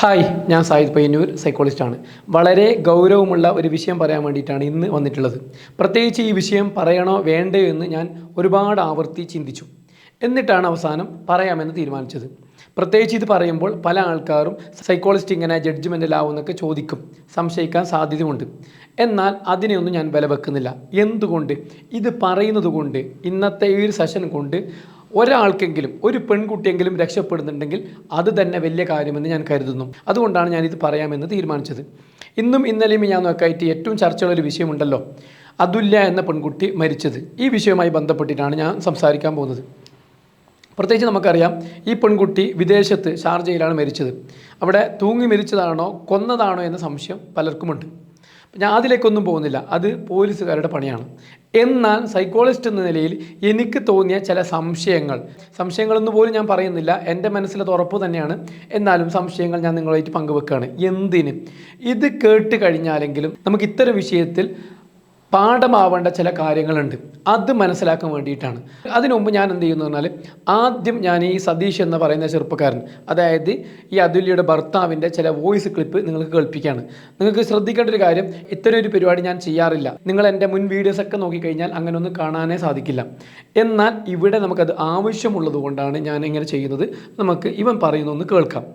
Hi ഞാൻ Zayed Payyanur സൈക്കോളജിസ്റ്റാണ് വളരെ ഗൗരവമുള്ള ഒരു വിഷയം പറയാൻ വേണ്ടിയിട്ടാണ് ഇന്ന് വന്നിട്ടുള്ളത്. പ്രത്യേകിച്ച് ഈ വിഷയം പറയണോ വേണ്ടയോ എന്ന് ഞാൻ ഒരുപാട് ആവർത്തി ചിന്തിച്ചു. എന്നിട്ടാണ് അവസാനം പറയാമെന്ന് തീരുമാനിച്ചത്. പ്രത്യേകിച്ച് ഇത് പറയുമ്പോൾ പല ആൾക്കാരും സൈക്കോളജിസ്റ്റ് ഇങ്ങനെ ജഡ്ജ്മെന്റിലാവുമെന്നൊക്കെ ചോദിക്കും. സംശയിക്കാൻ സാധ്യതയുണ്ട്. എന്നാൽ അതിനെയൊന്നും ഞാൻ വില വെക്കുന്നില്ല എന്തുകൊണ്ട്? ഇത് പറയുന്നത് കൊണ്ട് ഇന്നത്തെ ഈ ഒരു സെഷൻ കൊണ്ട് ഒരാൾക്കെങ്കിലും ഒരു പെൺകുട്ടിയെങ്കിലും രക്ഷപ്പെടുന്നുണ്ടെങ്കിൽ അത് തന്നെ വലിയ കാര്യമെന്ന് ഞാൻ കരുതുന്നു. അതുകൊണ്ടാണ് ഞാനിത് പറയാമെന്ന് തീരുമാനിച്ചത്. ഇന്നും ഇന്നലെയും ഞാൻ നോക്കായിട്ട് ഏറ്റവും ചർച്ചയുള്ള വിഷയമുണ്ടല്ലോ. അതുല്യ എന്ന പെൺകുട്ടി മരിച്ചത്. ഈ വിഷയവുമായി ബന്ധപ്പെട്ടിട്ടാണ് ഞാൻ സംസാരിക്കാൻ പോകുന്നത്. പ്രത്യേകിച്ച് നമുക്കറിയാം ഈ പെൺകുട്ടി വിദേശത്ത് ഷാർജയിലാണ് മരിച്ചത്. അവിടെ തൂങ്ങി മരിച്ചതാണോ കൊന്നതാണോ എന്ന സംശയം പലർക്കുമുണ്ട്. ഞാൻ അതിലേക്കൊന്നും പോകുന്നില്ല. അത് പോലീസുകാരുടെ പണിയാണ്. എന്നാൽ സൈക്കോളജിസ്റ്റ് എന്ന നിലയിൽ എനിക്ക് തോന്നിയ ചില സംശയങ്ങൾ. സംശയങ്ങളൊന്നും പോലും ഞാൻ പറയുന്നില്ല. എന്റെ മനസ്സിലത് ഉറപ്പ് തന്നെയാണ്. എന്നാലും സംശയങ്ങൾ ഞാൻ നിങ്ങളുമായിട്ട് പങ്കുവെക്കുകയാണ്. എന്തിന്? ഇത് കേട്ട് കഴിഞ്ഞാലെങ്കിലും നമുക്ക് ഇത്തരം വിഷയത്തിൽ പാഠമാവേണ്ട ചില കാര്യങ്ങളുണ്ട്. അത് മനസ്സിലാക്കാൻ വേണ്ടിയിട്ടാണ്. അതിനുമുമ്പ് ഞാൻ എന്ത് ചെയ്യുന്നു പറഞ്ഞാൽ ആദ്യം ഞാൻ ഈ സതീഷ് എന്ന് പറയുന്ന ചെറുപ്പക്കാരൻ അതായത് ഈ അതുല്യയുടെ ഭർത്താവിന്റെ ചില വോയിസ് ക്ലിപ്പ് നിങ്ങൾക്ക് കേൾപ്പിക്കുകയാണ് നിങ്ങൾക്ക് ശ്രദ്ധിക്കേണ്ട ഒരു കാര്യം ഇത്തരം ഒരു പരിപാടി ഞാൻ ചെയ്യാറില്ല. നിങ്ങൾ എന്റെ മുൻ വീഡിയോസ് ഒക്കെ നോക്കിക്കഴിഞ്ഞാൽ അങ്ങനെ ഒന്നും കാണാനേ സാധിക്കില്ല. എന്നാൽ ഇവിടെ നമുക്കത് ആവശ്യമുള്ളത് കൊണ്ടാണ് ഞാൻ ഇങ്ങനെ ചെയ്യുന്നത്. നമുക്ക് ഇവൻ പറയുന്നൊന്ന് കേൾക്കാം.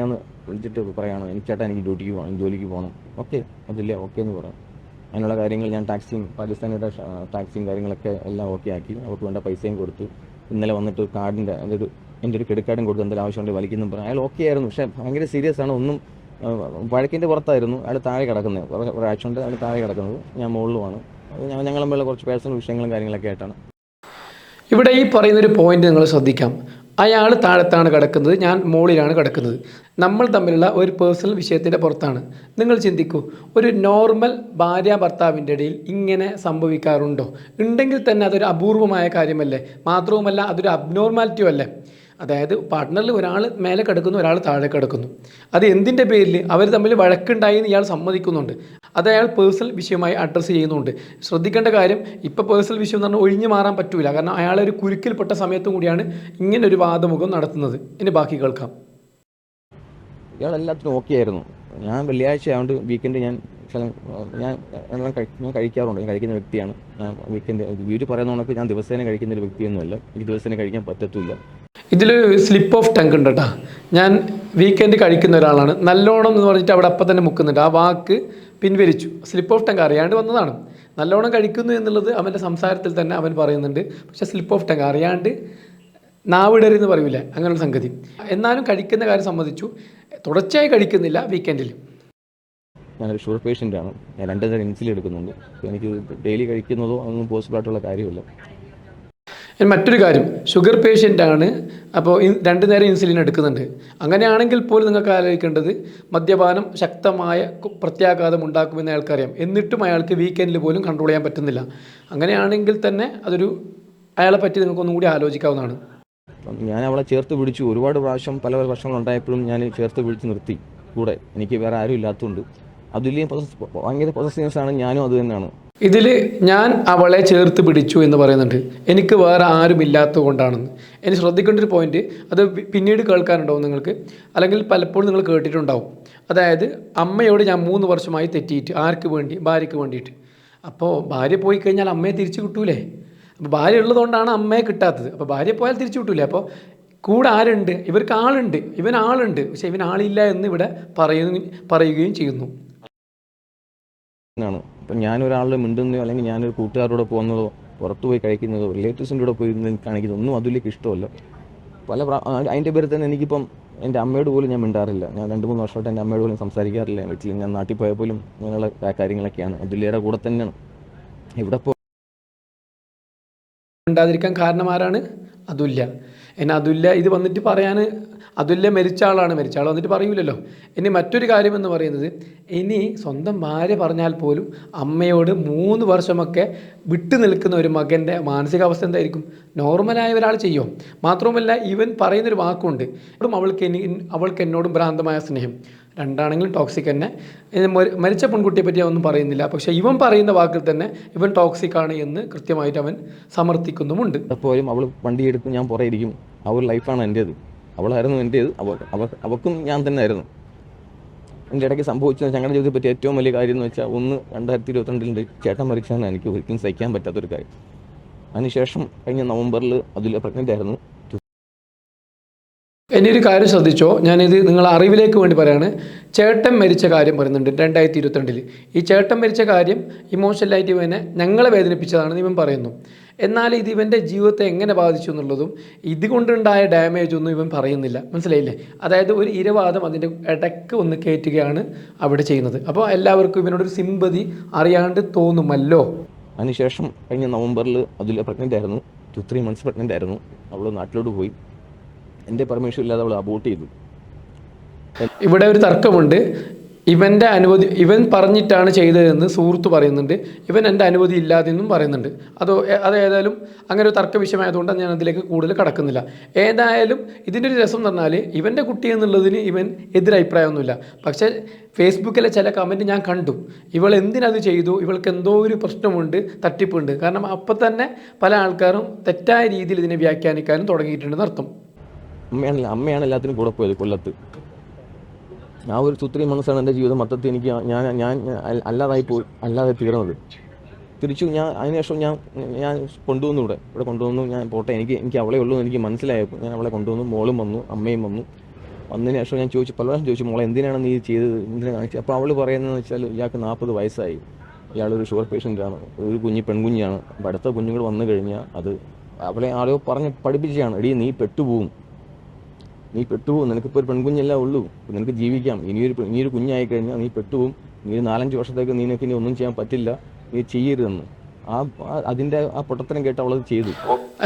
ഞാൻ വിളിച്ചിട്ട് പറയാണ് എനിക്ക് എനിക്ക് ഡ്യൂട്ടിക്ക് പോകണം ജോലിക്ക് പോകണം ഓക്കെ അതില്ല ഓക്കെ എന്ന് പറയാം. അതിനുള്ള കാര്യങ്ങൾ ഞാൻ ടാക്സിയും പാകിസ്ഥാനിയുടെ ടാക്സിയും കാര്യങ്ങളൊക്കെ എല്ലാം ഓക്കെ ആക്കി. അവർക്ക് വേണ്ട പൈസയും കൊടുത്തു. ഇന്നലെ വന്നിട്ട് കാർഡിന്റെ അതൊരു എന്റെ ഒരു ക്രെഡിറ്റ് കാർഡും കൊടുത്തു എന്തെങ്കിലും ആവശ്യമുണ്ട് വലിക്കുന്നു പറഞ്ഞു. അയാൾ ഓക്കെ ആയിരുന്നു. പക്ഷേ ഭയങ്കര സീരിയസ് ആണ്. ഒന്നും വഴക്കിന്റെ പുറത്തായിരുന്നു. അയാൾ താഴെ കിടക്കുന്നത്. ഒരാഴ്ച കൊണ്ട് അയാൾ താഴെ കിടക്കുന്നത്. ഞാൻ മുകളിലുമാണ്. ഞാൻ തമ്മിലുള്ള കുറച്ച് പേഴ്സണൽ വിഷയങ്ങളും കാര്യങ്ങളൊക്കെ ആയിട്ടാണ്. ഇവിടെ ഈ പറയുന്നൊരു പോയിന്റ് നിങ്ങൾ ശ്രദ്ധിക്കാം. അയാൾ താഴത്താണ് കിടക്കുന്നത് ഞാൻ മുകളിലാണ് കിടക്കുന്നത്. നമ്മൾ തമ്മിലുള്ള ഒരു പേഴ്സണൽ വിഷയത്തിന്റെ പുറത്താണ്. നിങ്ങൾ ചിന്തിക്കൂ ഒരു നോർമൽ ഭാര്യ ഭർത്താവിന്റെ ഇടയിൽ ഇങ്ങനെ സംഭവിക്കാറുണ്ടോ? ഉണ്ടെങ്കിൽ തന്നെ അതൊരു അപൂർവമായ കാര്യമല്ലേ? മാത്രവുമല്ല അതൊരു അബ്നോർമാലിറ്റിയും അല്ലേ? അതായത് പാർട്ട്ണറിൽ ഒരാൾ മേലെ കിടക്കുന്നു ഒരാൾ താഴെ കിടക്കുന്നു. അത് എന്തിന്റെ പേരിൽ അവർ തമ്മിൽ വഴക്കുണ്ടായി എന്ന് ഇയാൾ സമ്മതിക്കുന്നുണ്ട്. അത് അയാൾ പേഴ്സണൽ വിഷയമായി അഡ്രസ്സ് ചെയ്യുന്നുണ്ട്. ശ്രദ്ധിക്കേണ്ട കാര്യം ഇപ്പോൾ പേഴ്സണൽ വിഷയം എന്ന് പറഞ്ഞാൽ ഒഴിഞ്ഞു മാറാൻ പറ്റൂല. കാരണം അയാൾ ഒരു കുരുക്കിൽപ്പെട്ട സമയത്തും കൂടിയാണ് ഇങ്ങനെ ഒരു വാദമുഖം നടത്തുന്നത്. ഇനി ബാക്കി കേൾക്കാം. ഇയാൾ എല്ലാത്തിനും ഓക്കെ ആയിരുന്നു. ഞാൻ വെള്ളിയാഴ്ച ആയതുകൊണ്ട് വീക്കെൻഡ് ഞാൻ ഞാൻ എല്ലാം ഞാൻ കഴിക്കാറുണ്ട്. ഞാൻ കഴിക്കുന്ന വ്യക്തിയാണ്. ഞാൻ വീക്കെൻഡ് വീട്ടിൽ പറയുന്ന കണക്ക് ഞാൻ ദിവസേന കഴിക്കുന്ന ഒരു വ്യക്തിയൊന്നുമല്ല. എനിക്ക് ദിവസേന കഴിക്കാൻ പറ്റത്തില്ല ഇതിൽ സ്ലിപ്പ് ഓഫ് ടങ്ക് ഉണ്ട് കേട്ടോ. ഞാൻ വീക്കെൻഡ് കഴിക്കുന്ന ഒരാളാണ്. നല്ലോണം എന്ന് പറഞ്ഞിട്ട് അവിടെ അപ്പം തന്നെ മുക്കുന്നുണ്ട്. ആ വാക്ക് പിൻവലിച്ചു. സ്ലിപ്പ് ഓഫ് ടങ്ക് അറിയാണ്ട് വന്നതാണ്. നല്ലോണം കഴിക്കുന്നു എന്നുള്ളത് അവന്റെ സംസാരത്തിൽ തന്നെ അവൻ പറയുന്നുണ്ട്. പക്ഷെ സ്ലിപ്പ് ഓഫ് ടങ്ക് അറിയാണ്ട് നാവിടറി പറയൂലേ. അങ്ങനെയുള്ള സംഗതി. എന്നാലും കഴിക്കുന്ന കാര്യം സംബന്ധിച്ചു തുടർച്ചയായി കഴിക്കുന്നില്ല വീക്കെൻഡിൽ ഞാനൊരു ഷുഗർ ആണ്. ഞാൻ രണ്ട് നേരം ഇൻസുലിൻ എടുക്കുന്നുണ്ട്. എനിക്ക് ഡെയിലി കഴിക്കുന്നതോ അതൊന്നും പോസിബിൾ ആയിട്ടുള്ള കാര്യമില്ല. മറ്റൊരു കാര്യം. ഷുഗർ പേഷ്യന്റ് ആണ്. അപ്പോൾ രണ്ട് നേരം ഇൻസുലിൻ എടുക്കുന്നുണ്ട്. അങ്ങനെയാണെങ്കിൽ പോലും നിങ്ങൾക്ക് ആലോചിക്കേണ്ടത് മദ്യപാനം ശക്തമായ പ്രത്യാഘാതം ഉണ്ടാക്കുമെന്ന് അയാൾക്കറിയാം. എന്നിട്ടും അയാൾക്ക് വീക്കെൻഡിൽ പോലും കൺട്രോൾ ചെയ്യാൻ പറ്റുന്നില്ല. അങ്ങനെയാണെങ്കിൽ തന്നെ അതൊരു അയാളെ പറ്റി നിങ്ങൾക്ക് ഒന്നും കൂടി ആലോചിക്കാവുന്നതാണ്. ഞാൻ അവളെ ചേർത്ത് പിടിച്ചു. ഒരുപാട് പ്രാവശ്യം പല ഉണ്ടായപ്പോഴും ഞാൻ ചേർത്ത് പിടിച്ച് നിർത്തി. കൂടെ എനിക്ക് വേറെ ആരും ഇല്ലാത്തതുകൊണ്ട്. അതിലെയും ഭയങ്കര പൊസസീവ്നെസ് ആണ് ഞാനും അത് തന്നെയാണ്. ഇതിൽ ഞാൻ അവളെ ചേർത്ത് പിടിച്ചു എന്ന് പറയുന്നുണ്ട്. എനിക്ക് വേറെ ആരും ഇല്ലാത്തത് കൊണ്ടാണെന്ന് ശ്രദ്ധിക്കേണ്ട ഒരു പോയിന്റ് അത് പിന്നീട് കേൾക്കാനുണ്ടാവും നിങ്ങൾക്ക്. അല്ലെങ്കിൽ പലപ്പോഴും നിങ്ങൾ കേട്ടിട്ടുണ്ടാവും. അതായത് അമ്മയോട് ഞാൻ മൂന്ന് വർഷമായി തെറ്റിയിട്ട് ആർക്ക് വേണ്ടി? ഭാര്യയ്ക്ക് വേണ്ടിയിട്ട്. അപ്പോൾ ഭാര്യ പോയി കഴിഞ്ഞാൽ അമ്മയെ തിരിച്ചു കിട്ടൂലേ? അപ്പോൾ ഭാര്യ ഉള്ളതുകൊണ്ടാണ് അമ്മയെ കിട്ടാത്തത്. അപ്പോൾ ഭാര്യ പോയാൽ തിരിച്ചു കിട്ടൂലേ? അപ്പോൾ കൂടെ ആരുണ്ട്? ഇവർക്ക് ആളുണ്ട്. ഇവൻ ആളുണ്ട്. പക്ഷേ ഇവൻ ആളില്ല എന്ന് ഇവിടെ പറയുന്നു പറയുകയും ചെയ്യുന്നു. ആണ് ഇപ്പം ഞാനൊരാളുടെ മിണ്ടുന്നതോ അല്ലെങ്കിൽ ഞാനൊരു കൂട്ടുകാരോടെ പോകുന്നതോ പുറത്തുപോയി കഴിക്കുന്നതോ റിലേറ്റീവ്സിന്റെ കൂടെ പോയി കാണിക്കുന്നതോ ഒന്നും അതിലേക്ക് ഇഷ്ടമല്ല. പല അതിന്റെ പേരിൽ തന്നെ എനിക്കിപ്പം എന്റെ അമ്മയോട് പോലും ഞാൻ മിണ്ടാറില്ല. ഞാൻ രണ്ട് മൂന്ന് വർഷമായിട്ട് എന്റെ അമ്മയോട് പോലും സംസാരിക്കാറില്ല. വീട്ടിൽ ഞാൻ നാട്ടിൽ പോയാൽ പോലും അങ്ങനെയുള്ള കാര്യങ്ങളൊക്കെയാണ്. അതുല്യയുടെ കൂടെ തന്നെയാണ്. ഇവിടെ പോ കാരണം ആരാണ്? അതുല്യ. എന്നെ അതുല്യ ഇത് വന്നിട്ട് പറയാൻ അതുല്യ മരിച്ച ആളാണ്. മരിച്ച ആൾ വന്നിട്ട് പറയൂലല്ലോ. ഇനി മറ്റൊരു കാര്യം എന്ന് പറയുന്നത് ഇനി സ്വന്തം ഭാര്യ പറഞ്ഞാൽ പോലും അമ്മയോട് മൂന്ന് വർഷമൊക്കെ വിട്ടു നിൽക്കുന്ന ഒരു മകന്റെ മാനസികാവസ്ഥ എന്തായിരിക്കും? നോർമലായ ഒരാൾ ചെയ്യോ? മാത്രവുമല്ല ഇവൻ പറയുന്നൊരു വാക്കുണ്ട്. അവൾക്ക് അവൾക്ക് എന്നോടും ഭ്രാന്തമായ സ്നേഹം. രണ്ടാണെങ്കിലും ടോക്സിക് തന്നെ. മരിച്ച പെൺകുട്ടിയെ പറ്റി അവനൊന്നും പറയുന്നില്ല. പക്ഷേ ഇവൻ പറയുന്ന വാക്കിൽ തന്നെ ഇവൻ ടോക്സിക് ആണ് എന്ന് കൃത്യമായിട്ട് അവൻ സമർത്ഥിക്കുന്നുമുണ്ട്. അപ്പോഴും അവൾ വണ്ടി എടുത്ത് ഞാൻ പുറകെ ഇരിക്കും. ആ ലൈഫാണ് എന്റേത് അവളായിരുന്നു എന്റേത് അവൾക്കും ഞാൻ തന്നെ ആയിരുന്നു എന്റെ ഇടയ്ക്ക് സംഭവിച്ചത് ഞങ്ങളുടെ ജീവിതത്തെ പറ്റി ഏറ്റവും വലിയ കാര്യം എന്ന് വെച്ചാൽ ഒന്ന് രണ്ടായിരത്തി ഇരുപത്തിരണ്ടിൽ ചേട്ടൻ മരിച്ചാണ് എനിക്ക് ഒരിക്കലും സഹിക്കാൻ പറ്റാത്തൊരു കാര്യം. അതിനുശേഷം കഴിഞ്ഞ നവംബറിൽ അതിൽ പ്രഗ്നന്റ് ആയിരുന്നു. ഇനി ഒരു കാര്യം ശ്രദ്ധിച്ചോ? ഞാനിത് നിങ്ങളെ അറിവിലേക്ക് വേണ്ടി പറയാണ്. ചേട്ടൻ മരിച്ച കാര്യം പറയുന്നുണ്ട് രണ്ടായിരത്തി ഇരുപത്തിരണ്ടിൽ ഈ ചേട്ടൻ മരിച്ച കാര്യം ഇമോഷണലായിട്ട് ഇവനെ ഞങ്ങളെ വേദനിപ്പിച്ചതാണെന്ന് ഇവൻ പറയുന്നു. എന്നാൽ ഇത് ഇവന്റെ ജീവിതത്തെ എങ്ങനെ ബാധിച്ചു എന്നുള്ളതും ഇതുകൊണ്ടുണ്ടായ ഡാമേജ് ഒന്നും ഇവൻ പറയുന്നില്ല. മനസ്സിലായില്ലേ? അതായത് ഒരു ഇരവാദം അതിന്റെ ഇടയ്ക്ക് ഒന്ന് കയറ്റുകയാണ് അവിടെ ചെയ്യുന്നത്. അപ്പോൾ എല്ലാവർക്കും ഇവനോടൊരു സിമ്പതി അറിയാണ്ട് തോന്നുമല്ലോ? അതിനുശേഷം കഴിഞ്ഞ നവംബറിൽ അതിൽ പ്രഗ്നന്റ് ആയിരുന്നു. ടു ത്രീ മന്ത്സ് പ്രഗ്നന്റ് ആയിരുന്നു. അവൾ നാട്ടിലോട്ട് പോയി. എന്റെ പെർമിഷൻ ഇല്ലാതെ അവൾ അബോട്ട് ചെയ്തു. ഇവിടെ ഒരു തർക്കമുണ്ട്. ഇവന്റെ അനുമതി ഇവൻ പറഞ്ഞിട്ടാണ് ചെയ്തതെന്ന് സുഹൃത്ത് പറയുന്നുണ്ട്. ഇവൻ എന്റെ അനുമതി ഇല്ലാതെന്നും പറയുന്നുണ്ട്. അതോ അതേതായാലും അങ്ങനെ ഒരു തർക്ക വിഷയമായതുകൊണ്ട് ഞാൻ അതിലേക്ക് കൂടുതൽ കടക്കുന്നില്ല. ഏതായാലും ഇതിന്റെ ഒരു രസം എന്ന് പറഞ്ഞാൽ ഇവന്റെ കുട്ടി എന്നുള്ളതിന് ഇവൻ എതിരഭിപ്രായമൊന്നുമില്ല. പക്ഷേ ഫേസ്ബുക്കിലെ ചില കമന്റ് ഞാൻ കണ്ടു. ഇവൾ എന്തിനത് ചെയ്തു? ഇവൾക്ക് എന്തോ ഒരു പ്രശ്നമുണ്ട് തട്ടിപ്പുണ്ട്. കാരണം അപ്പം തന്നെ പല ആൾക്കാരും തെറ്റായ രീതിയിൽ ഇതിനെ വ്യാഖ്യാനിക്കാനും തുടങ്ങിയിട്ടുണ്ടെന്ന് അർത്ഥം അമ്മയാണ് അമ്മയാണ് എല്ലാത്തിനും കൂടെ പോയത് കൊല്ലത്ത്. ആ ഒരു സുത്രി മനസ്സാണ് എന്റെ ജീവിതം. മൊത്തത്തിൽ എനിക്ക് ഞാൻ ഞാൻ അല്ല- അല്ലാതായി പോയി അല്ലാതെ തീർന്നത്. തിരിച്ചു ഞാൻ അതിനുശേഷം ഞാൻ ഞാൻ കൊണ്ടുവന്നു ഇവിടെ. ഇവിടെ കൊണ്ടുവന്നു ഞാൻ പോട്ടെ എനിക്ക് എനിക്ക് അവളെ ഉള്ളൂ എനിക്ക് മനസ്സിലായപ്പോൾ ഞാൻ അവളെ കൊണ്ടുവന്നു മോളും വന്നു അമ്മയും വന്നു. വന്നതിന് ശേഷം ഞാൻ ചോദിച്ചു പല പ്രാവശ്യം ചോദിച്ചു മോളെ എന്തിനാണ് നീ ചെയ്തത്? എന്തിനാണ് കാണിച്ചത് അപ്പോൾ അവൾ പറയുന്നതെന്ന് വെച്ചാൽ ഇയാൾക്ക് നാൽപ്പത് വയസ്സായി. ഇയാളൊരു ഷുഗർ പേഷ്യന്റാണ് ഒരു കുഞ്ഞ് പെൺകുഞ്ഞാണ്. അപ്പോൾ അടുത്ത കുഞ്ഞുങ്ങൾ വന്നു കഴിഞ്ഞാൽ അത് അവളെ ആരോ പറഞ്ഞ് പഠിപ്പിച്ചാണ് എടീ നീ പെട്ടുപോകും നീ പെട്ടുപോകും. നിനക്കിപ്പോൾ ഒരു പെൺകുഞ്ഞല്ലേ ഉള്ളൂ. നിനക്ക് ജീവിക്കാം. ഇനിയൊരു ഇനിയൊരു കുഞ്ഞായി കഴിഞ്ഞാൽ നീ പെട്ടുപോകും. നീ നാലഞ്ച് വർഷത്തേക്ക് നിനക്ക് ഇനി ഒന്നും ചെയ്യാൻ പറ്റില്ല. നീ ചെയ്യരുതെന്ന്. ആ അതിന്റെ ആ പൊട്ടത്തരം കേട്ട് അവൾ ചെയ്തു.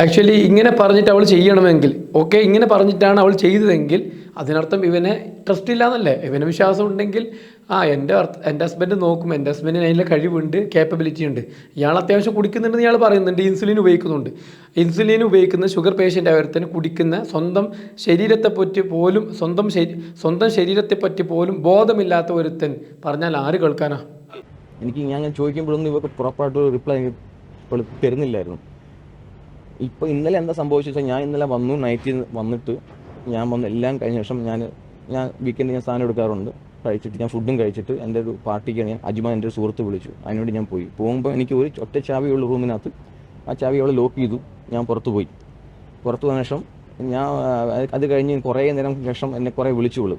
ആക്ച്വലി ഇങ്ങനെ പറഞ്ഞിട്ട് അവൾ ചെയ്യണമെങ്കിൽ ഓക്കെ ഇങ്ങനെ പറഞ്ഞിട്ടാണ് അവൾ ചെയ്തതെങ്കിൽ അതിനർത്ഥം ഇവനെ ട്രസ്റ്റ് ഇല്ലാന്നല്ലേ? ഇവന് വിശ്വാസം ഉണ്ടെങ്കിൽ ആ എന്റെ എന്റെ ഹസ്ബൻഡ് നോക്കും. എന്റെ ഹസ്ബൻഡിന് അതിന്റെ കഴിവുണ്ട് കേപ്പബിലിറ്റി ഉണ്ട്. ഇയാൾ അത്യാവശ്യം കുടിക്കുന്നുണ്ടെന്ന് ഇയാൾ പറയുന്നുണ്ട്. ഇൻസുലിൻ ഉപയോഗിക്കുന്നുണ്ട്. ഇൻസുലിൻ ഉപയോഗിക്കുന്ന ഷുഗർ പേഷ്യന്റ് ആയവരത്തിന് കുടിക്കുന്ന സ്വന്തം ശരീരത്തെ പറ്റി പോലും സ്വന്തം സ്വന്തം ശരീരത്തെ പറ്റി പോലും ബോധമില്ലാത്ത ഒരുത്തൻ പറഞ്ഞാൽ ആര് കേൾക്കാനാ? എനിക്ക് ഞാൻ ഞാൻ ചോദിക്കുമ്പോഴൊന്നും ഇവർക്ക് പ്രോപ്പറായിട്ട് റിപ്ലൈ തരുന്നില്ലായിരുന്നു. ഇപ്പോൾ ഇന്നലെ എന്താ സംഭവിച്ചു ഞാൻ ഇന്നലെ വന്നു നൈറ്റിൽ വന്നിട്ട് ഞാൻ വന്ന് എല്ലാം കഴിഞ്ഞ ശേഷം ഞാൻ ഞാൻ വീക്കെൻഡ് ഞാൻ സാധനം എടുക്കാറുണ്ട്. കഴിച്ചിട്ട് ഞാൻ ഫുഡും കഴിച്ചിട്ട് എന്റെ ഒരു പാർട്ടിക്ക് ഞാൻ അജ്മാൻ എന്റെ ഒരു സുഹൃത്ത് വിളിച്ചു. അതിനുവേണ്ടി ഞാൻ പോയി. പോകുമ്പോൾ എനിക്ക് ഒരു ഒറ്റ ചാവിയുള്ള റൂമിനകത്ത് ആ ചാവി അവളെ ലോക്ക് ചെയ്തു. ഞാൻ പുറത്ത് പോയി. പുറത്ത് പോയ ശേഷം ഞാൻ അത് കഴിഞ്ഞ് കുറേ നേരം ശേഷം എന്നെ കുറേ വിളിച്ചു വിളു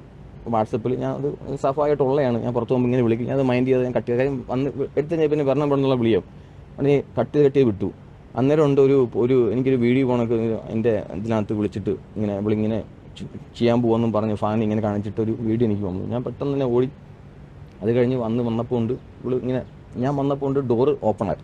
വാട്സപ്പിൽ ഞാൻ അത് സഫായിട്ടുള്ളതാണ് ഞാൻ പുറത്ത് പോകുമ്പോൾ ഇങ്ങനെ വിളിക്കും. ഞാൻ അത് മൈൻഡ് ചെയ്ത് ഞാൻ കട്ട് ചെയ്ത്. വന്ന് എടുത്ത് ഞാൻ പിന്നെ വരണം പെടുന്നുള്ള വിളിയോ? അങ്ങനെ കട്ട് കട്ട് വിട്ടു. അന്നേരം ഉണ്ട് ഒരു ഒരു എനിക്കൊരു വീഡിയോ പോണൊക്കെ എന്റെ ഇതിനകത്ത് വിളിച്ചിട്ട് ഇങ്ങനെ ഇവളിങ്ങനെ ചെയ്യാൻ പോകുമെന്നും പറഞ്ഞ് ഫാൻ ഇങ്ങനെ കാണിച്ചിട്ട് ഒരു വീഡിയോ എനിക്ക് വന്നു ഞാൻ പെട്ടെന്ന് തന്നെ ഓടി അത് കഴിഞ്ഞ് വന്ന് വന്നപ്പോൾ ഉണ്ട്. ഇവൾ ഇങ്ങനെ ഞാൻ വന്നപ്പോൾ ഉണ്ട് ഡോറ് ഓപ്പൺ ആയി.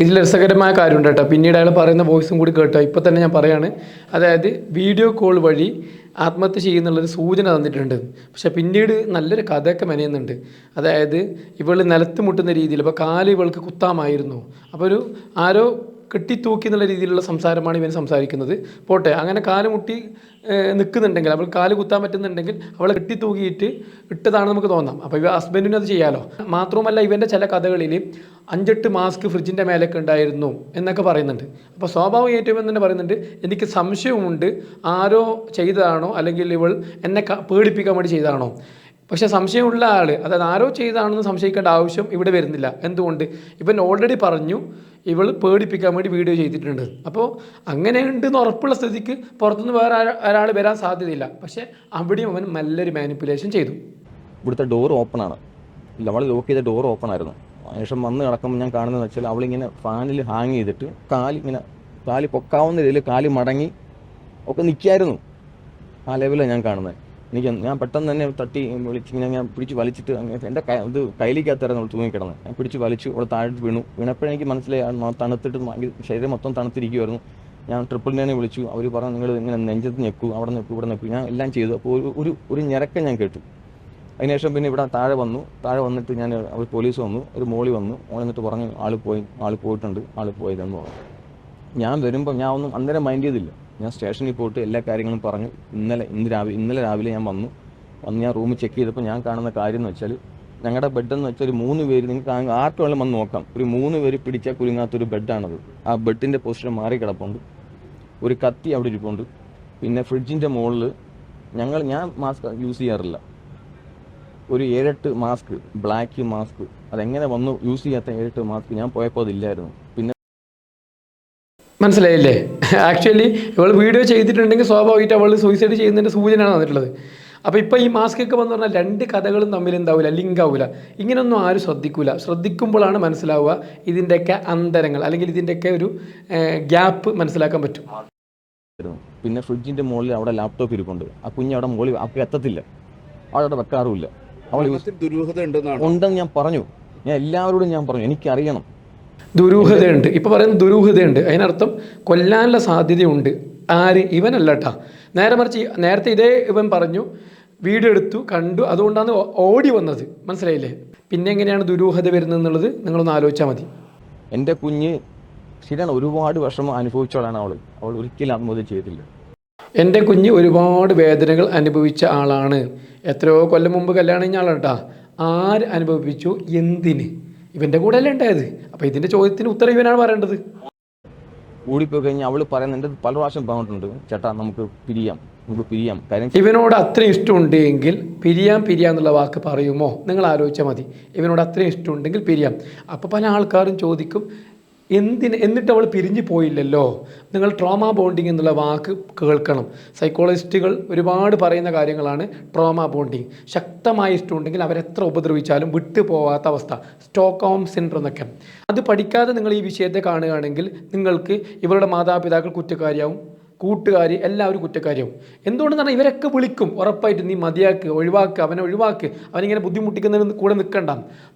ഇതിൽ രസകരമായ കാര്യമുണ്ട് കേട്ടോ. പിന്നീട് അയാൾ പറയുന്ന വോയിസും കൂടി കേട്ടോ. ഇപ്പോൾ തന്നെ ഞാൻ പറയാണ്. അതായത് വീഡിയോ കോൾ വഴി ആത്മഹത്യ ചെയ്യുന്നുള്ളൊരു സൂചന തന്നിട്ടുണ്ട്. പക്ഷേ പിന്നീട് നല്ലൊരു കഥയൊക്കെ മെനയുന്നുണ്ട്. അതായത് ഇവൾ നിലത്ത് മുട്ടുന്ന രീതിയിൽ ഇപ്പോൾ കാൽ ഇവൾക്ക് കുത്താമായിരുന്നു. അപ്പോൾ ഒരു ആരോ കെട്ടിത്തൂക്കി എന്നുള്ള രീതിയിലുള്ള സംസാരമാണ് ഇവൻ സംസാരിക്കുന്നത്. പോട്ടെ അങ്ങനെ കാലുമുട്ടി നിൽക്കുന്നുണ്ടെങ്കിൽ അവൾ കാൽ കുത്താൻ പറ്റുന്നുണ്ടെങ്കിൽ അവളെ കെട്ടിത്തൂക്കിയിട്ട് ഇട്ടതാണെന്ന് നമുക്ക് തോന്നാം. അപ്പോൾ ഇവ ഹസ്ബൻഡിനും അത് ചെയ്യാമല്ലോ മാത്രവുമല്ല ഇവന്റെ ചില കഥകളിൽ അഞ്ചെട്ട് മാസ്ക് ഫ്രിഡ്ജിന്റെ മേലൊക്കെ ഉണ്ടായിരുന്നു എന്നൊക്കെ പറയുന്നുണ്ട്. അപ്പോൾ സ്വാഭാവികമായിട്ടും ഇവൻ തന്നെ പറയുന്നുണ്ട് എനിക്ക് സംശയമുണ്ട് ആരോ ചെയ്തതാണോ? അല്ലെങ്കിൽ ഇവൾ എന്നെ പേടിപ്പിക്കാൻ വേണ്ടി ചെയ്തതാണോ? പക്ഷേ സംശയമുള്ള ആൾ അതായത് ആരോ ചെയ്താണെന്ന് സംശയിക്കേണ്ട ആവശ്യം ഇവിടെ വരുന്നില്ല. എന്തുകൊണ്ട്? ഇവൻ ഓൾറെഡി പറഞ്ഞു ഇവൾ പേടിപ്പിക്കാൻ വേണ്ടി വീഡിയോ ചെയ്തിട്ടുണ്ട്. അപ്പോൾ അങ്ങനെ ഉണ്ടെന്ന് ഉറപ്പുള്ള സ്ഥിതിക്ക് പുറത്തുനിന്ന് വേറെ ഒരാൾ വരാൻ സാധ്യതയില്ല. പക്ഷേ അവിടെയും അവൻ നല്ലൊരു മാനിപ്പുലേഷൻ ചെയ്തു. ഇവിടുത്തെ ഡോർ ഓപ്പൺ ആണ്. നമ്മൾ ലോക്ക് ചെയ്ത ഡോർ ഓപ്പൺ ആയിരുന്നു. അതിനുശേഷം വന്ന് കിടക്കുമ്പോൾ ഞാൻ കാണുന്നതെന്ന് വെച്ചാൽ അവളിങ്ങനെ ഫാനിൽ ഹാങ് ചെയ്തിട്ട് കാലിങ്ങനെ കാൽ പൊക്കാവുന്ന രീതിയിൽ കാൽ മടങ്ങി ഒക്കെ നിൽക്കായിരുന്നു. ആ ലെവലാണ് ഞാൻ കാണുന്നത് എനിക്ക് ഞാൻ പെട്ടെന്ന് തന്നെ തട്ടി വിളിച്ച് ഇങ്ങനെ ഞാൻ പിടിച്ച് വലിച്ചിട്ട് അങ്ങനെ എന്റെ ഇത് കയ്യിലേക്കകത്തായിരുന്നു അവൾ തൂങ്ങിക്കിടന്ന്. ഞാൻ പിടിച്ച് വലിച്ചു അവൾ താഴെ വീണു. വീണപ്പോഴേ എനിക്ക് മനസ്സിലായി തണുത്തിട്ട് ശരീരം മൊത്തം തണുത്തിരിക്കുമായിരുന്നു ഞാൻ ട്രിപ്പിൾ വിളിച്ചു. അവർ പറഞ്ഞു നിങ്ങൾ ഇങ്ങനെ നെഞ്ചത്ത് ഞെക്കൂ അവിടെ നിൽക്കൂ ഇവിടെ നിൽക്കൂ ഞാൻ എല്ലാം ചെയ്തു. അപ്പോൾ ഒരു ഒരു ഒരു ഞരക്കം ഞാൻ കേട്ടു. അതിനുശേഷം പിന്നെ ഇവിടെ താഴെ വന്നു. താഴെ വന്നിട്ട് ഞാൻ അവർ പോലീസ് വന്നു. ഒരു മോളി വന്നു. മോളി എന്നിട്ട് പറഞ്ഞു ആൾ പോയി ആൾ പോയിട്ടുണ്ട് ആൾ പോയതെന്ന് പറഞ്ഞു. ഞാൻ വരുമ്പോൾ ഞാൻ ഒന്നും അന്നേരം മൈൻഡ് ചെയ്തില്ല. ഞാൻ സ്റ്റേഷനിൽ പോയിട്ട് എല്ലാ കാര്യങ്ങളും പറഞ്ഞു. ഇന്നലെ ഇന്ന് രാവിലെ ഇന്നലെ രാവിലെ ഞാൻ വന്നു. വന്ന് ഞാൻ റൂമിൽ ചെക്ക് ചെയ്തപ്പോൾ ഞാൻ കാണുന്ന കാര്യം എന്ന് വെച്ചാൽ ഞങ്ങളുടെ ബെഡ് എന്ന് വെച്ചാൽ ഒരു മൂന്ന് പേര് നിങ്ങൾക്ക് ആർക്കും ആർക്ക് വന്ന് നോക്കാം. ഒരു മൂന്ന് പേര് പിടിച്ച കുലുങ്ങാത്തൊരു ബെഡാണത് ആ ബെഡിന്റെ പൊസിഷൻ മാറി കിടപ്പുണ്ട്. ഒരു കത്തി അവിടെ ഇരിപ്പുണ്ട്. പിന്നെ ഫ്രിഡ്ജിന്റെ മുകളിൽ ഞങ്ങൾ ഞാൻ മാസ്ക് യൂസ് ചെയ്യാറില്ല. ഒരു ഏഴെട്ട് മാസ്ക് ബ്ലാക്ക് മാസ്ക് അതെങ്ങനെ വന്നു യൂസ് ചെയ്യാത്ത ഏഴെട്ട് മാസ്ക് ഞാൻ പോയപ്പോൾ അതില്ലായിരുന്നു. പിന്നെ മനസ്സിലായില്ലേ? ആക്ച്വലി ഇവൾ വീഡിയോ ചെയ്തിട്ടുണ്ടെങ്കിൽ സ്വാഭാവികമായിട്ട് അവൾ സൂയിസൈഡ് ചെയ്യുന്നതിന്റെ സൂചനയാണ് വന്നിട്ടുള്ളത്. അപ്പോൾ ഇപ്പോൾ ഈ മാസ്ക് ഒക്കെ വന്ന് പറഞ്ഞാൽ രണ്ട് കഥകളും തമ്മിൽ എന്താവില്ല ലിങ്ക് ആവില്ല ഇങ്ങനൊന്നും ആരും ശ്രദ്ധിക്കില്ല ശ്രദ്ധിക്കുമ്പോഴാണ് മനസ്സിലാവുക ഇതിന്റെയൊക്കെ അന്തരങ്ങൾ അല്ലെങ്കിൽ ഇതിന്റെയൊക്കെ ഒരു ഗ്യാപ്പ് മനസ്സിലാക്കാൻ പറ്റും. പിന്നെ ഫ്രിഡ്ജിന്റെ മുകളിൽ അവിടെ ലാപ്ടോപ്പ് ഇരിപ്പുണ്ട്. ആ കുഞ്ഞ് അവിടെ മുകളിൽ അപ്പം എത്തത്തില്ല. അവിടെ വെക്കാറുമില്ല. അവൾ ഉണ്ടെന്ന് ഞാൻ പറഞ്ഞു. ഞാൻ എല്ലാവരോടും ഞാൻ പറഞ്ഞു. എനിക്കറിയണം. ദുരൂഹതയുണ്ട്. ഇപ്പോൾ പറയുന്ന ദുരൂഹതയുണ്ട്. അതിനർത്ഥം കൊല്ലാനുള്ള സാധ്യതയുണ്ട്. ആര്? ഇവനല്ല കേട്ടാ നേരെ മറിച്ച് നേരത്തെ ഇതേ ഇവൻ പറഞ്ഞു വീഡിയോ എടുത്തു കണ്ടു അതുകൊണ്ടാണ് ഓടി വന്നത്. മനസ്സിലായില്ലേ? പിന്നെ എങ്ങനെയാണ് ദുരൂഹത വരുന്നത് എന്നുള്ളത് നിങ്ങളൊന്ന് ആലോചിച്ചാൽ മതി. എന്റെ കുഞ്ഞ് ശരിയാണ് ഒരുപാട് വിഷമം അനുഭവിച്ചോളാണ് അവൾ അവൾ ഒരിക്കലും ആത്മഹത്യ ചെയ്തില്ല. എന്റെ കുഞ്ഞ് ഒരുപാട് വേദനകൾ അനുഭവിച്ച ആളാണ്. എത്രയോ കൊല്ലം മുമ്പ് കല്യാണം കഴിഞ്ഞ ആളാണ് കേട്ടാ ആര് അനുഭവിച്ചു എന്തിന്? ഇവന്റെ കൂടെ അല്ലേ ഉണ്ടായത്? അപ്പോൾ ഇതിന്റെ ചോദ്യത്തിന് ഉത്തരം ഇവനാണ് പറയേണ്ടത്. ഓടിപ്പോയി കഴിഞ്ഞാൽ അവൾ പറയുന്നത് എന്റെ പല പ്രാവശ്യം പറഞ്ഞിട്ടുണ്ട് ചേട്ടാ നമുക്ക് പിരിയാം നമുക്ക് പിരിയാം. കാര്യം ഇവനോട് അത്രയും ഇഷ്ടമുണ്ട് എങ്കിൽ പിരിയാം പിരിയാം എന്നുള്ള വാക്ക് പറയുമോ? നിങ്ങൾ ആലോചിച്ചാൽ മതി. ഇവനോട് അത്രയും ഇഷ്ടമുണ്ടെങ്കിൽ പിരിയാം. അപ്പോൾ പല ആൾക്കാരും ചോദിക്കും എന്തിന് എന്നിട്ട് അവൾ പിരിഞ്ഞു പോയില്ലല്ലോ? നിങ്ങൾ ട്രോമ ബോണ്ടിങ് എന്നുള്ള വാക്ക് കേൾക്കണം. സൈക്കോളജിസ്റ്റുകൾ ഒരുപാട് പറയുന്ന കാര്യങ്ങളാണ് ട്രോമ ബോണ്ടിങ് ശക്തമായ ഇഷ്ടമുണ്ടെങ്കിൽ അവരെത്ര ഉപദ്രവിച്ചാലും വിട്ടുപോവാത്ത അവസ്ഥ. സ്റ്റോക്ക്ഹോം സിൻഡ്രോം എന്നൊക്കെ. അത് പഠിക്കാതെ നിങ്ങൾ ഈ വിഷയത്തെ കാണുകയാണെങ്കിൽ നിങ്ങൾക്ക് ഇവരുടെ മാതാപിതാക്കൾ കുറ്റക്കാരിയാവും. കൂട്ടുകാർ എല്ലാവരും കുറ്റക്കാരിയാവും. എന്തുകൊണ്ടെന്ന് പറഞ്ഞാൽ ഇവരൊക്കെ വിളിക്കും. ഉറപ്പായിട്ട് നീ മതിയാക്ക് ഒഴിവാക്ക് അവനെ ഒഴിവാക്ക്. അവനിങ്ങനെ ബുദ്ധിമുട്ടിക്കുന്നതിന് കൂടെ നിൽക്കണ്ട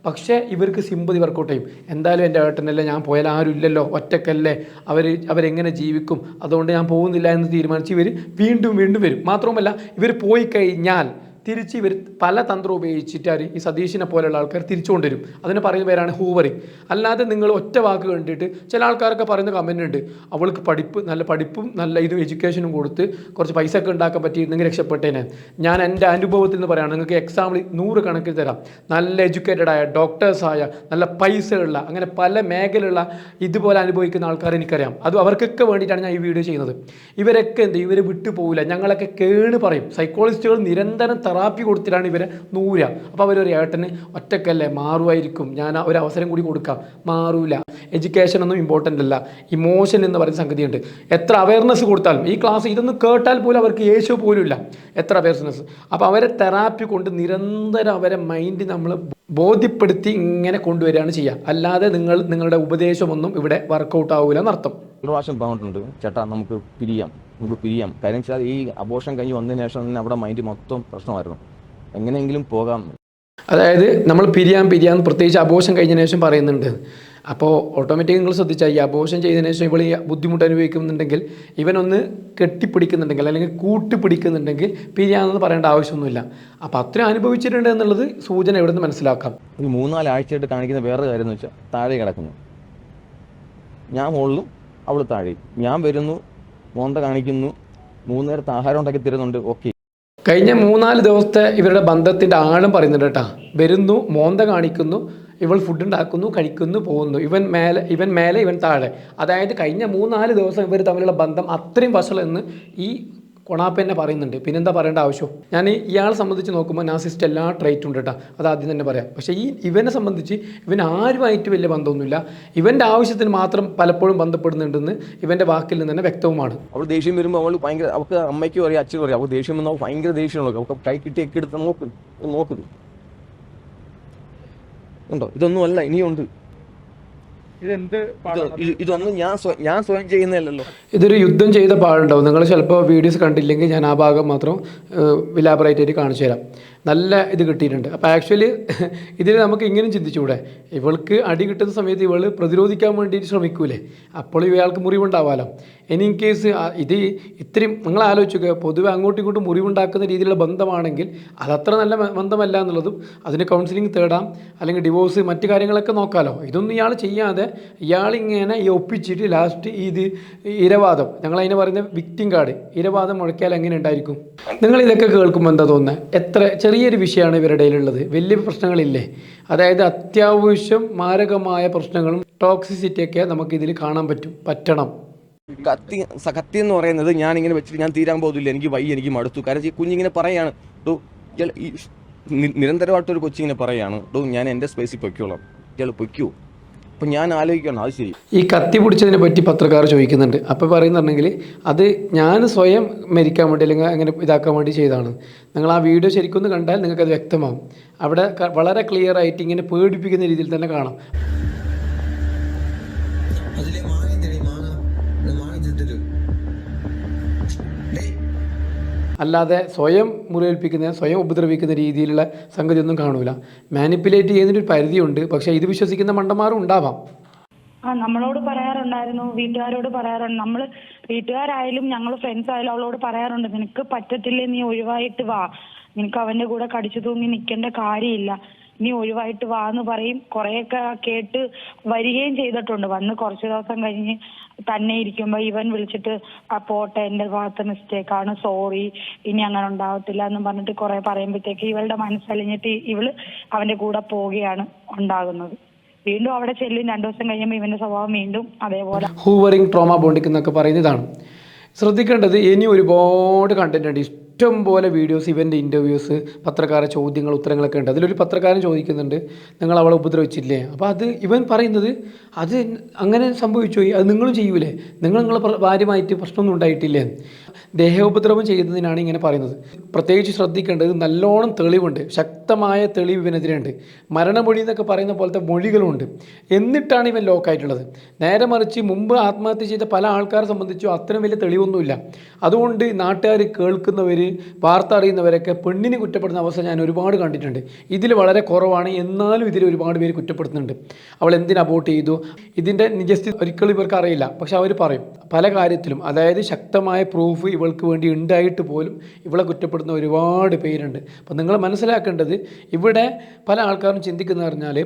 പക്ഷേ ഇവർക്ക് സിമ്പതി വർക്കൗട്ട് ചെയ്യും. എന്തായാലും എന്റെ ഏട്ടനല്ലേ ഞാൻ പോയാൽ ആരും ഇല്ലല്ലോ ഒറ്റക്കല്ലേ. അവർ അവരെങ്ങനെ ജീവിക്കും? അതുകൊണ്ട് ഞാൻ പോകുന്നില്ല എന്ന് തീരുമാനിച്ച് ഇവർ വീണ്ടും വീണ്ടും വരും. മാത്രവുമല്ല ഇവർ പോയി കഴിഞ്ഞാൽ തിരിച്ച് ഇവർ പല തന്ത്രം ഉപയോഗിച്ചിട്ടാർ ഈ സതീഷിനെ പോലെയുള്ള ആൾക്കാർ തിരിച്ചുകൊണ്ടുവരും. അതിന് പറയുന്ന പേരാണ് ഹൂവറിങ് അല്ലാതെ നിങ്ങൾ ഒറ്റ വാക്ക് കണ്ടിട്ട് ചില ആൾക്കാരൊക്കെ പറയുന്ന കമന്റ് ഉണ്ട്. അവൾക്ക് പഠിപ്പ് നല്ല പഠിപ്പും നല്ല ഇതും എഡ്യൂക്കേഷനും കൊടുത്ത് കുറച്ച് പൈസ ഒക്കെ ഉണ്ടാക്കാൻ പറ്റിയിരുന്നെങ്കിൽ രക്ഷപ്പെട്ടേനെ. ഞാൻ എന്റെ അനുഭവത്തിൽ നിന്ന് പറയുകയാണ് നിങ്ങൾക്ക് എക്സാമ്പിൾ നൂറ് കണക്കിൽ തരാം. നല്ല എഡ്യൂക്കേറ്റഡ് ആയ ഡോക്ടേഴ്സായ നല്ല പൈസ ഉള്ള അങ്ങനെ പല മേഖലയുള്ള ഇതുപോലെ അനുഭവിക്കുന്ന ആൾക്കാർ എനിക്കറിയാം. അത് അവർക്കൊക്കെ വേണ്ടിയിട്ടാണ് ഞാൻ ഈ വീഡിയോ ചെയ്യുന്നത്. ഇവരൊക്കെ എന്ത് ഇവർ വിട്ടു പോകില്ല ഞങ്ങളൊക്കെ കേണ് പറയും. സൈക്കോളജിസ്റ്റുകൾ നിരന്തരം തെറാപ്പി കൊടുത്തിട്ടാണ് ഇവരെ നൂര. അപ്പോൾ അവരൊരു ഏട്ടന് ഒറ്റക്കല്ലേ മാറുമായിരിക്കും ഞാൻ ഒരു അവസരം കൂടി കൊടുക്കാം. മാറൂല. എഡ്യൂക്കേഷൻ ഒന്നും ഇമ്പോർട്ടന്റ് അല്ല. ഇമോഷൻ എന്ന് പറയുന്ന സംഗതിയുണ്ട്. എത്ര അവയർനെസ് കൊടുത്താലും ഈ ക്ലാസ് ഇതൊന്നും കേട്ടാൽ പോലും അവർക്ക് യേശു പോലും ഇല്ല. എത്ര അവയർനെസ് അപ്പോൾ അവരെ തെറാപ്പി കൊണ്ട് നിരന്തരം അവരെ മൈൻഡ് നമ്മൾ ബോധ്യപ്പെടുത്തി ഇങ്ങനെ കൊണ്ടുവരികയാണ് ചെയ്യുക. അല്ലാതെ നിങ്ങൾ നിങ്ങളുടെ ഉപദേശമൊന്നും ഇവിടെ വർക്കൗട്ട് ആവില്ല എന്നർത്ഥം. പല പ്രാവശ്യം പറഞ്ഞിട്ടുണ്ട്. ചേട്ടാ നമുക്ക് പിരിയാം. നമുക്ക് പിരിയാം കാര്യം വെച്ചാൽ ഈ അബോഷൻ കഴിഞ്ഞ് വന്നതിന് ശേഷം തന്നെ അവിടെ മൈൻഡ് മൊത്തം പ്രശ്നമായിരുന്നു. എങ്ങനെയെങ്കിലും പോകാം. അതായത് നമ്മൾ പിരിയാൻ പിരിയാന്ന് പ്രത്യേകിച്ച് അബോഷൻ കഴിഞ്ഞതിന് ശേഷം പറയുന്നുണ്ട്. അപ്പോൾ ഓട്ടോമാറ്റിക് നിങ്ങൾ ശ്രദ്ധിച്ചാൽ ഈ അബോഷൻ ചെയ്തതിന് ശേഷം ഇവൾ ഈ ബുദ്ധിമുട്ട് അനുഭവിക്കുന്നുണ്ടെങ്കിൽ ഇവനൊന്ന് കെട്ടിപ്പിടിക്കുന്നുണ്ടെങ്കിൽ അല്ലെങ്കിൽ കൂട്ടിപ്പിടിക്കുന്നുണ്ടെങ്കിൽ പിരിയാന്ന് പറയേണ്ട ആവശ്യമൊന്നുമില്ല. അപ്പോൾ അത്രയും അനുഭവിച്ചിട്ടുണ്ട് എന്നുള്ളത് സൂചന ഇവിടെ നിന്ന് മനസ്സിലാക്കാം. ഒരു മൂന്നാൽ ആഴ്ചയായിട്ട് കാണിക്കുന്ന വേറെ കാര്യം എന്ന് വെച്ചാൽ താഴെ കിടക്കുന്നു. ഞാൻ മുകളിലും അവൾ താഴെയും. ഞാൻ വരുന്നു മോന്ത കാണിക്കുന്നു. മൂന്ന് നേരത്തെ ആഹാരം ഉണ്ടാക്കി തരുന്നുണ്ട്. ഓക്കെ. കഴിഞ്ഞ മൂന്നാൽ ദിവസത്തെ ഇവരുടെ ബന്ധത്തിന്റെ ആഴം പറയുന്നുണ്ട് കേട്ടാ. വരുന്നു മോന്ത കാണിക്കുന്നു ഇവൾ ഫുഡ് ഉണ്ടാക്കുന്നു കഴിക്കുന്നു പോകുന്നു. ഇവൻ മേലെ ഇവൻ മേലെ ഇവൻ താഴെ. അതായത് കഴിഞ്ഞ മൂന്നാൽ ദിവസം ഇവർ തമ്മിലുള്ള ബന്ധം അത്രയും വഷളെന്ന് ഈ കൊണാപ്പ തന്നെ പറയുന്നുണ്ട്. പിന്നെന്താ പറയേണ്ട ആവശ്യം? ഞാൻ ഇയാളെ സംബന്ധിച്ച് നോക്കുമ്പോൾ നാസിസ്റ്റ് എല്ലാ ട്രൈറ്റും ഉണ്ട് കേട്ടോ അത് ആദ്യം തന്നെ പറയാം. പക്ഷേ ഈ ഇവനെ സംബന്ധിച്ച് ഇവൻ ആരുമായിട്ട് വലിയ ബന്ധമൊന്നുമില്ല. ഇവന്റെ ആവശ്യത്തിന് മാത്രം പലപ്പോഴും ബന്ധപ്പെടുന്നുണ്ടെന്ന് ഇവന്റെ വാക്കിൽ നിന്ന് തന്നെ വ്യക്തവുമാണ്. അവൾ ദേഷ്യം വരുമ്പോൾ അവൾ ഭയങ്കര അവൾക്ക് അമ്മയ്ക്കും അറിയാം അച്ഛനും അറിയാം അവൾ ദേഷ്യം വന്നാൽ ഭയങ്കര ദേഷ്യമുള്ളൂ അവൾക്ക് കൈ കിട്ടി എടുത്ത് നോക്കുന്നു നോക്കുന്നു ഉണ്ടോ? ഇതൊന്നും അല്ല ഇനിയുണ്ട്. ഇതൊന്നും ഞാൻ ഞാൻ സ്വയം ചെയ്യുന്നില്ലല്ലോ ഇതൊരു യുദ്ധം ചെയ്ത പാടുണ്ടാവും. നിങ്ങൾ ചിലപ്പോൾ വീഡിയോസ് കണ്ടില്ലെങ്കിൽ ഞാൻ ആ ഭാഗം മാത്രം വിലാബറേറ്റ് ആയിട്ട് കാണിച്ചു തരാം നല്ല ഇത് കിട്ടിയിട്ടുണ്ട്. അപ്പോൾ ആക്ച്വലി ഇതിൽ നമുക്ക് ഇങ്ങനെ ചിന്തിച്ചുകൂടെ? ഇവൾക്ക് അടി കിട്ടുന്ന സമയത്ത് ഇവൾ പ്രതിരോധിക്കാൻ വേണ്ടിയിട്ട് ശ്രമിക്കൂലേ? അപ്പോൾ ഇയാൾക്ക് മുറിവുണ്ടാവാലോ? ഇനി ഇൻ കേസ് ഇത് ഇത്രയും നിങ്ങൾ ആലോചിക്കുക പൊതുവെ അങ്ങോട്ടും ഇങ്ങോട്ടും മുറിവുണ്ടാക്കുന്ന രീതിയിലുള്ള ബന്ധമാണെങ്കിൽ അതത്ര നല്ല ബന്ധമല്ല എന്നുള്ളതും അതിന് കൗൺസിലിംഗ് തേടാം അല്ലെങ്കിൽ ഡിവോഴ്സ് മറ്റു കാര്യങ്ങളൊക്കെ നോക്കാമല്ലോ ഇതൊന്നും ഇയാൾ ചെയ്യാതെ ഇയാളിങ്ങനെ ഈ ഒപ്പിച്ചിട്ട് ലാസ്റ്റ് ഇത് ഇരവാദം. ഞങ്ങളതിനെ പറയുന്ന വിക്ടിം കാർഡ് ഇരവാദം മുഴക്കിയാൽ എങ്ങനെ ഉണ്ടായിരിക്കും? നിങ്ങൾ ഇതൊക്കെ കേൾക്കുമ്പോൾ എന്താ തോന്നുന്നത്? എത്ര ചെറിയൊരു വിഷയമാണ് ഇവരുടെ ഇടയിലുള്ളത്. വലിയ പ്രശ്നങ്ങളില്ലേ? അതായത് അത്യാവശ്യം മാരകമായ പ്രശ്നങ്ങളും ടോക്സിസിറ്റിയൊക്കെ നമുക്കിതിൽ കാണാൻ പറ്റും പറ്റണം. കത്തി കത്തി എന്ന് പറയുന്നത് ഞാൻ ഇങ്ങനെ വെച്ചിട്ട് ഞാൻ തീരാൻ പോകുന്നില്ല എനിക്ക് വൈ എനിക്ക് മടുത്തു. കാരണം ഈ കുഞ്ഞിങ്ങനെ പറയാണ് നിരന്തരമായിട്ടൊരു കൊച്ചിങ്ങനെ പറയാണ്. ഞാൻ എന്റെ സ്പേസിൽ പൊയ്ക്കോളാം. ഇയാൾ പൊയ്ക്കോ. അപ്പം ഞാൻ ആലോചിക്കണം അത് ശരി. ഈ കത്തി പിടിച്ചതിനെ പറ്റി പത്രക്കാർ ചോദിക്കുന്നുണ്ട്. അപ്പോൾ പറയുന്നുണ്ടെങ്കിൽ അത് ഞാൻ സ്വയം മരിക്കാൻ വേണ്ടി അല്ലെങ്കിൽ അങ്ങനെ ഇതാക്കാൻ വേണ്ടി ചെയ്തതാണ്. നിങ്ങൾ ആ വീഡിയോ ശരിക്കും ഒന്ന് കണ്ടാൽ നിങ്ങൾക്കത് അത് വ്യക്തമാവും. അവിടെ വളരെ ക്ലിയർ ആയിട്ട് ഇങ്ങനെ പേടിപ്പിക്കുന്ന രീതിയിൽ തന്നെ കാണാം. അതിലെ അല്ലാതെ സ്വയം മുറിവേൽപ്പിക്കുന്ന സ്വയം ഉപദ്രവിക്കുന്ന രീതിയിലുള്ള സംഗതി ഒന്നും കാണൂല. മാനിപ്പുലേറ്റ് ചെയ്യുന്നതിന് ഒരു പരിധിയുണ്ട്. പക്ഷെ ഇത് വിശ്വസിക്കുന്ന മണ്ടന്മാരും ഉണ്ടാവാം. ആ നമ്മളോട് പറയാറുണ്ടായിരുന്നു വീട്ടുകാരോട് പറയാറുണ്ട്. നമ്മൾ വീട്ടുകാരായാലും ഞങ്ങൾ ഫ്രണ്ട്സ് ആയാലും അവളോട് പറയാറുണ്ട് നിനക്ക് പറ്റത്തില്ലേ? നീ ഒഴിവായിട്ട് വാ. നിനക്ക് അവന്റെ കൂടെ കടിച്ചു തൂങ്ങി നിൽക്കേണ്ട കാര്യമില്ല. നീ ഒഴിവായിട്ട് വാ എന്ന് പറയും. കുറെയൊക്കെ കേട്ട് വരികയും ചെയ്തിട്ടുണ്ട്. വന്ന് കുറച്ച് ദിവസം കഴിഞ്ഞ് തന്നെ ഇരിക്കുമ്പോ ഇവൻ വിളിച്ചിട്ട് ആ പോട്ടെ എന്റെ ഭാഗത്ത് മിസ്റ്റേക്ക് ആണ് സോറി ഇനി അങ്ങനെ ഉണ്ടാവത്തില്ല എന്ന് പറഞ്ഞിട്ട് കുറെ പറയുമ്പോഴത്തേക്ക് ഇവളുടെ മനസ്സലിഞ്ഞിട്ട് ഇവൾ അവന്റെ കൂടെ പോവുകയാണ് ഉണ്ടാകുന്നത്. വീണ്ടും അവിടെ ചെല്ലും രണ്ടു ദിവസം കഴിയുമ്പോൾ ഇവന്റെ സ്വഭാവം വീണ്ടും അതേപോലെ. ഹൂവറിംഗ് ട്രോമ ബോണ്ടിങ് എന്നൊക്കെ പറയുന്നതാണ് ശ്രദ്ധിക്കേണ്ടത് ഇനി ഒരുപാട് കണ്ടന്റ് ഉണ്ട്. ഇഷ്ടം പോലെ വീഡിയോസ് ഇവന്റെ ഇന്റർവ്യൂസ് പത്രക്കാരെ ചോദ്യങ്ങൾ ഉത്തരങ്ങളൊക്കെ ഉണ്ട്. അതിലൊരു പത്രക്കാരൻ ചോദിക്കുന്നുണ്ട് നിങ്ങൾ അവളെ ഉപദ്രവിച്ചില്ലേ? അപ്പോൾ അത് ഇവൻ പറയുന്നത് അത് അങ്ങനെ സംഭവിച്ചു അത് നിങ്ങളും ചെയ്യൂലേ? നിങ്ങൾ നിങ്ങളെ ഭാര്യമായിട്ട് പ്രശ്നമൊന്നും ഉണ്ടായിട്ടില്ലേ? ദേഹോപദ്രവം ചെയ്യുന്നതിനാണ് ഇങ്ങനെ പറയുന്നത്. പ്രത്യേകിച്ച് ശ്രദ്ധിക്കേണ്ടത് നല്ലോണം തെളിവുണ്ട്. ശക്തമായ തെളിവ് ഇവനെതിരെയുണ്ട് മരണമൊഴി എന്നൊക്കെ പറയുന്ന പോലത്തെ മൊഴികളുണ്ട് എന്നിട്ടാണ് ഇവൻ ലോക്കായിട്ടുള്ളത് നേരെ മറിച്ച് മുമ്പ് ആത്മഹത്യ ചെയ്ത പല ആൾക്കാരെ സംബന്ധിച്ചും അത്രയും വലിയ തെളിവൊന്നുമില്ല. അതുകൊണ്ട് നാട്ടുകാർ കേൾക്കുന്നവർ വാർത്ത അറിയുന്നവരൊക്കെ പെണ്ണിനെ കുറ്റപ്പെടുന്ന അവസ്ഥ ഞാൻ ഒരുപാട് കണ്ടിട്ടുണ്ട്. ഇതിൽ വളരെ കുറവാണ്. എന്നാലും ഇതിൽ ഒരുപാട് പേര് കുറ്റപ്പെടുത്തുന്നുണ്ട്. അവൾ എന്തിന് അബോട്ട് ചെയ്തു? ഇതിന്റെ നിജസ്ഥിതി ഒരിക്കലും ഇവർക്ക് അറിയില്ല. പക്ഷെ അവർ പറയും. പല കാര്യത്തിലും. അതായത് ശക്തമായ പ്രൂഫ് ഇവൾക്ക് വേണ്ടി ഉണ്ടായിട്ട് പോലും ഇവളെ കുറ്റപ്പെടുന്ന ഒരുപാട് പേരുണ്ട്. അപ്പം നിങ്ങൾ മനസ്സിലാക്കേണ്ടത് ഇവിടെ പല ആൾക്കാരും ചിന്തിക്കുന്ന പറഞ്ഞാൽ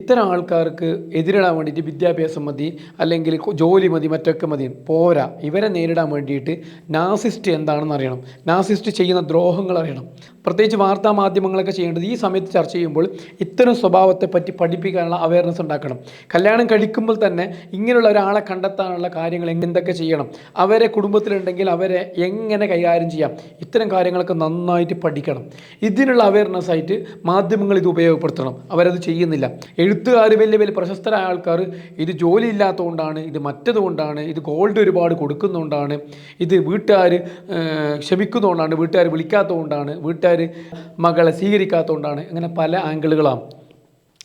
ഇത്തരം ആൾക്കാർക്ക് എതിരിടാൻ വേണ്ടിയിട്ട് വിദ്യാഭ്യാസം മതി അല്ലെങ്കിൽ ജോലി മതി മറ്റൊക്കെ മതി. പോരാ. ഇവരെ നേരിടാൻ വേണ്ടിയിട്ട് നാസിസ്റ്റ് എന്താണെന്ന് അറിയണം. നാസിസ്റ്റ് ചെയ്യുന്ന ദ്രോഹങ്ങൾ അറിയണം. പ്രത്യേകിച്ച് വാർത്താ മാധ്യമങ്ങളൊക്കെ ചെയ്യേണ്ടത് ഈ സമയത്ത് ചർച്ച ചെയ്യുമ്പോൾ ഇത്തരം സ്വഭാവത്തെ പറ്റി പഠിപ്പിക്കാനുള്ള അവയർനെസ് ഉണ്ടാക്കണം. കല്യാണം കഴിക്കുമ്പോൾ തന്നെ ഇങ്ങനെയുള്ള ഒരാളെ കണ്ടെത്താനുള്ള കാര്യങ്ങൾ എന്തൊക്കെ ചെയ്യണം? അവരെ കുടുംബത്തിലുണ്ടെങ്കിൽ അവരെ എങ്ങനെ കൈകാര്യം ചെയ്യാം? ഇത്തരം കാര്യങ്ങളൊക്കെ നന്നായിട്ട് പഠിക്കണം. ഇതിനുള്ള അവയർനെസ് ആയിട്ട് മാധ്യമങ്ങൾ ഇത് ഉപയോഗപ്പെടുത്തണം. അവരത് ചെയ്യുന്നില്ല. എഴുത്തുകാർ വലിയ വലിയ പ്രശസ്തരായ ആൾക്കാർ ഇത് ജോലി ഇല്ലാത്തതുകൊണ്ടാണ് ഇത് മറ്റതുകൊണ്ടാണ് ഇത് ഗോൾഡ് ഒരുപാട് കൊടുക്കുന്നതുകൊണ്ടാണ് ഇത് വീട്ടുകാർ ക്ഷമിക്കുന്നതുകൊണ്ടാണ് വീട്ടുകാർ വിളിക്കാത്തതുകൊണ്ടാണ് വീട്ടുകാർ മകളെ സ്വീകരിക്കാത്തതുകൊണ്ടാണ് അങ്ങനെ പല ആംഗിളുകളാണ്.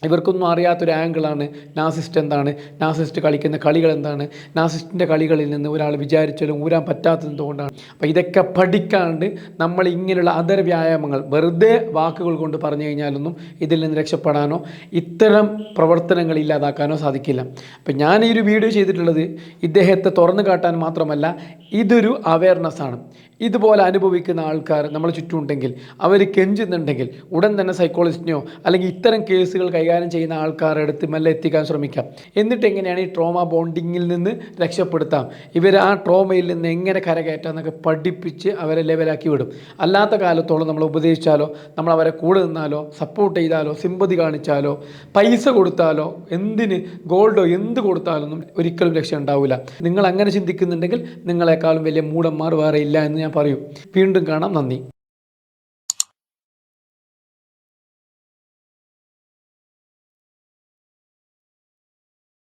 ഇവർക്കൊന്നും അറിയാത്തൊരു ആംഗിളാണ് നാസിസ്റ്റ് എന്താണ്. നാസിസ്റ്റ് കളിക്കുന്ന കളികൾ എന്താണ്. നാസിസ്റ്റിന്റെ കളികളിൽ നിന്ന് ഒരാൾ വിചാരിച്ചാലും ഊരാൻ പറ്റാത്തത് എന്തുകൊണ്ടാണ്. അപ്പോൾ ഇതൊക്കെ പഠിക്കാണ്ട് നമ്മൾ ഇങ്ങനെയുള്ള അതർ വ്യായാമങ്ങൾ വെറുതെ വാക്കുകൾ കൊണ്ട് പറഞ്ഞു കഴിഞ്ഞാലൊന്നും ഇതിൽ നിന്ന് രക്ഷപ്പെടാനോ ഇത്തരം പ്രവർത്തനങ്ങൾ ഇല്ലാതാക്കാനോ സാധിക്കില്ല. അപ്പം ഞാൻ ഈ ഒരു വീഡിയോ ചെയ്തിട്ടുള്ളത് ഇദ്ദേഹത്തെ തുറന്നു കാട്ടാൻ മാത്രമല്ല ഇതൊരു അവയർനെസ് ആണ്. ഇതുപോലെ അനുഭവിക്കുന്ന ആൾക്കാർ നമ്മളെ ചുറ്റുമുണ്ടെങ്കിൽ അവർ കെഞ്ചുന്നുണ്ടെങ്കിൽ ഉടൻ തന്നെ സൈക്കോളജിസ്റ്റിനെയോ അല്ലെങ്കിൽ ഇത്തരം കേസുകൾ കൈകാര്യം ചെയ്യുന്ന ആൾക്കാരുടെ അടുത്ത് മെല്ലെ എത്തിക്കാൻ ശ്രമിക്കാം. എന്നിട്ട് എങ്ങനെയാണ് ഈ ട്രോമ ബോണ്ടിങ്ങിൽ നിന്ന് രക്ഷപ്പെടുത്താം? ഇവർ ആ ട്രോമയിൽ നിന്ന് എങ്ങനെ കരകയറ്റാം എന്നൊക്കെ പഠിപ്പിച്ച് അവരെ ലെവലാക്കി വിടും. അല്ലാത്ത കാലത്തോളം നമ്മൾ ഉപദേശിച്ചാലോ നമ്മൾ അവരെ കൂടെ നിന്നാലോ സപ്പോർട്ട് ചെയ്താലോ സിമ്പതി കാണിച്ചാലോ പൈസ കൊടുത്താലോ എന്തിന് ഗോൾഡോ എന്ത് കൊടുത്താലൊന്നും ഒരിക്കലും രക്ഷ ഉണ്ടാവില്ല. നിങ്ങൾ അങ്ങനെ ചിന്തിക്കുന്നുണ്ടെങ്കിൽ നിങ്ങളെക്കാളും വലിയ മൂടന്മാർ വേറെ ഇല്ല എന്ന് ഞാൻ പറയും. വീണ്ടും കാണാം. നന്ദി.